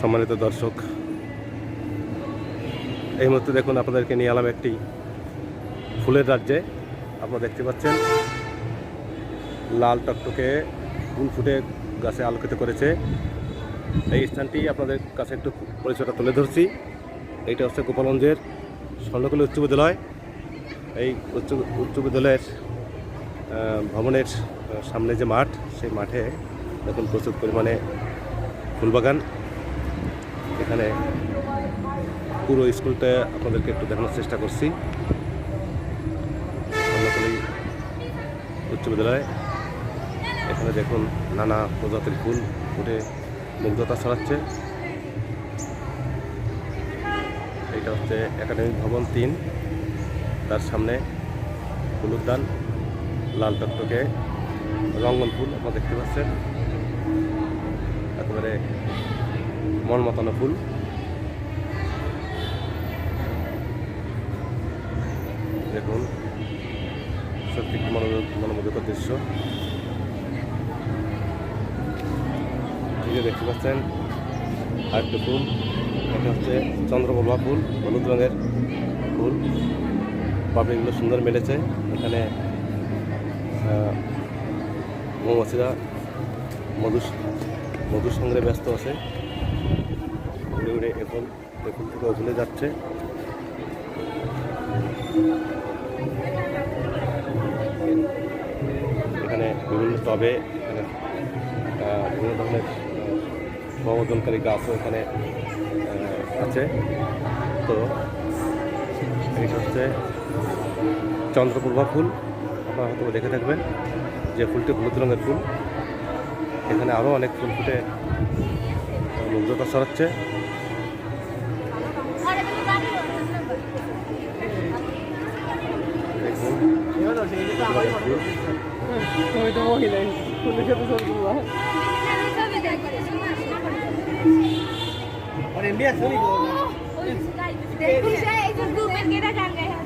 সম্মানিত দর্শক, এই মুহূর্তে দেখুন আপনাদেরকে নিয়ে এলাম একটি ফুলের রাজ্যে। আপনারা দেখতে পাচ্ছেন, লাল টকটকে ফুল ফুটে গাছে আলোকিত করেছে। এই স্থানটি আপনাদের কাছে একটু পরিচয়টা তুলে ধরছি। এইটা হচ্ছে গোপালগঞ্জের স্বর্ণকলী উচ্চ বিদ্যালয়। এই উচ্চ উচ্চ বিদ্যালয়ের ভবনের সামনে যে মাঠ, সেই মাঠে দেখুন প্রচুর পরিমাণে ফুলবাগান। এখানে পুরো স্কুলটা আপনাদেরকে একটু দেখানোর চেষ্টা করছি। উচ্চ বিদ্যালয়। এখানে দেখুন নানা প্রজাতির ফুল ফুটে মুগ্ধতা ছড়াচ্ছে। এটা হচ্ছে একাডেমিক ভবন তিন। তার সামনে ফুল উদ্যান লাল টকটকে রঙ্গন ফুল আপনারা দেখতে পাচ্ছেন। একেবারে মন মতানো ফুল দেখুন, সত্যি একটি মনোমুগ্ধকর দৃশ্য। দেখতে পাচ্ছেন, আরেকটি ফুল। এটা হচ্ছে চন্দ্রপ্রভা ফুল, হলুদ রঙের ফুল। পাপড়িগুলো সুন্দর মেলেছে। এখানে মৌমাছিরা মধু মধুর সংগ্রহে ব্যস্ত আছে। উড়ে উড়ে এখন এখন থেকে ঝুলে যাচ্ছে। এখানে বিভিন্ন টবে, এখানে বিভিন্ন ধরনের প্রবর্তনকারী গাছও এখানে আছে। তো এইটা হচ্ছে চন্দ্রপ্রভা ফুল। আপনারা হয়তো দেখে থাকবেন যে ফুলটি হলুদ রঙের ফুল। এখানে আরও অনেক ফুল ফুটে মুগ্ধতা ছড়াচ্ছে। তুমি তো মহিলাই ফুলের সাথে ছবি তুলবা অনেক মেয়ে ছবি দেখুন এই যে গ্রুপের কেটা গান গায়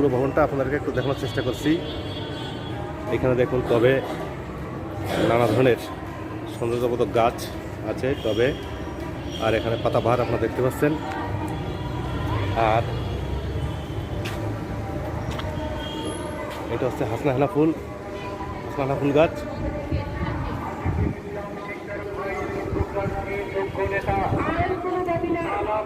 পুরো ভবনটা আপনাদেরকে একটু দেখানোর চেষ্টা করছি। এখানে দেখুন তবে নানা ধরনের সৌন্দর্যবোধক গাছ আছে তবে। আর এখানে পাতাবাহার আপনারা দেখতে পাচ্ছেন। আর এটা হচ্ছে হাসনা হাসনাহানা ফুল হাসনা হাসনাহানা ফুল গাছ। আপনারা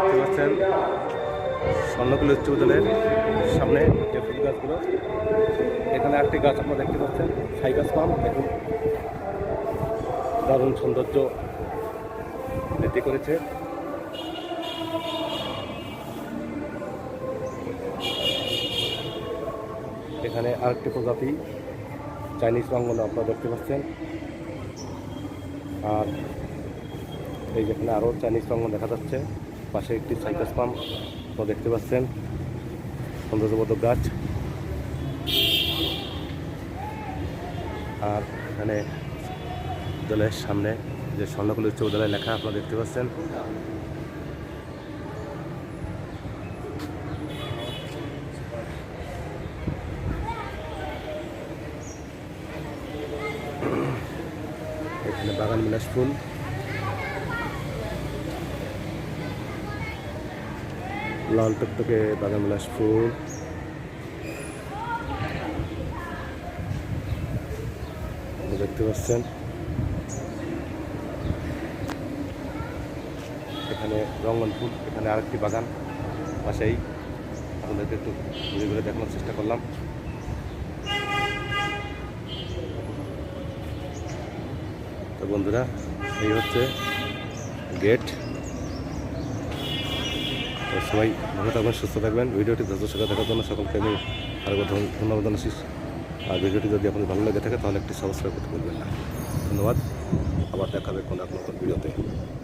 দেখতে পাচ্ছেন? স্বর্ণকুল উচ্চ বিদ্যালয়ের সামনে যে ফুল গাছগুলো এখানে একটি গাছ আপনারা দেখতে পাচ্ছেন। ছাই গাছ পাম দেখুন। দারুণ সৌন্দর্য বৃদ্ধি করেছে। এখানে আরেকটি প্রজাতি, চাইনিজ রঙ্গন আপনারা দেখতে পাচ্ছেন। আর এই যেখানে আরও চাইনিজ রঙ্গন দেখা যাচ্ছে, পাশে একটি সাইকাস পাম্প, আপনারা দেখতে পাচ্ছেন। সৌন্দর্যবোধক গাছ। আর এখানে বিদ্যালয়ের সামনে যে স্বর্ণকুল উচ্চ বিদ্যালয় লেখা আপনারা দেখতে পাচ্ছেন। এখানে বাগান বিলাস ফুল। লাল টকটকে বাগান বিলাস ফুল। দেখতে পাচ্ছেন। এখানে রঙ্গন ফুল এখানে আরেকটি বাগান পাশেই। আপনাদেরকে একটু ঘুরে ঘুরে দেখানোর চেষ্টা করলাম। তো বন্ধুরা, এই হচ্ছে গেট। সবাই ভালো থাকবেন, সুস্থ থাকবেন। ভিডিওটি ধৈর্য সঙ্গে দেখার জন্য সকলকে আমি আরেকবার ধন্য- ধন্যবাদ জানাচ্ছি। আর ভিডিওটি যদি আপনার ভালো লেগে থাকে, তাহলে একটি সাবস্ক্রাইব করতে ভুলবেন না। ধন্যবাদ। আবার দেখাবে কোনো এক নতুন ভিডিওতে।